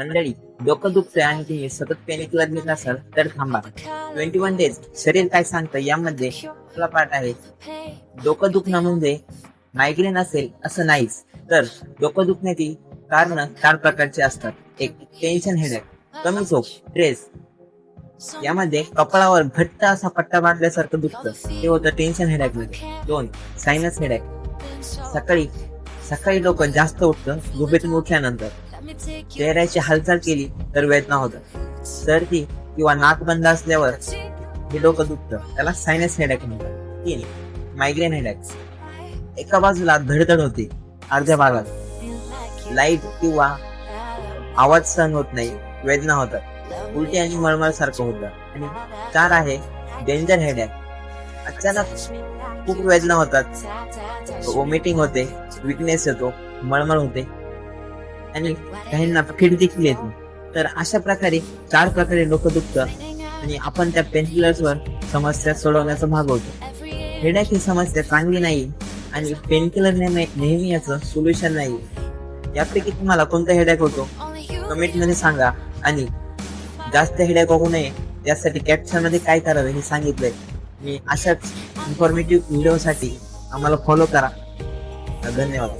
मंडळी डोकं दुखतंय आणि तुम्ही सतत पेनिक घेत असाल तर थांबा. ट्वेंटी वन डेज शरीर काय सांगतं यामध्ये आपला पाठ आहे. डोकं दुखणं म्हणजे मायग्रेन असेल असं नाहीच. तर डोकं दुखण्याची कारण चार प्रकारचे असतात. एक टेन्शन हेडेक कमी झोप स्ट्रेस यामध्ये कपाळावर घट्ट असा पट्टा बांधल्यासारखं दुखतं. ते होतं टेन्शन हेडॅकमध्ये. दोन सायनस हेडॅक सकाळी सकाळी डोकं जास्त उठतं. झोपेतून उठल्यानंतर. चेहऱ्याची हालचाल केली तर वेदना होतात सर्दी किंवा नाक बंद असल्यावर हे डोकं दुखतं. त्याला सायनस हेडॅक म्हणतात. तीन मायग्रेन हेडॅक एका बाजूला धडधड होते अर्ध्या भागात. लाइट किंवा आवाज सहन होत नाही. वेदना होतात. उलटी आणि मळमळ सारखं होतं. आणि चार आहे डेंजर हेडॅक अचानक खूप वेदना होतात. वॉमिटिंग होते. विकनेस येतो. मळमळ होते. आणि काहींना फिट देखील येते तर अशा प्रकारे चार प्रकारे डोकं दुखतं आणि आपण त्या पेनकिलर्सवर समस्या सोडवण्याचा भागवतो हेडॅक ही समस्या चांगली नाही आणि पेनकिलर नेहमी याचं सोल्युशन नाही. यापैकी तुम्हाला कोणता हेडॅक होतो? कमेंटमध्ये सांगा. आणि जास्त हेडॅक होऊ नये त्यासाठी कॅप्शनमध्ये काय करावं हे सांगितलंय. मी अशाच इन्फॉर्मेटिव्ह व्हिडिओसाठी आम्हाला फॉलो करा. धन्यवाद.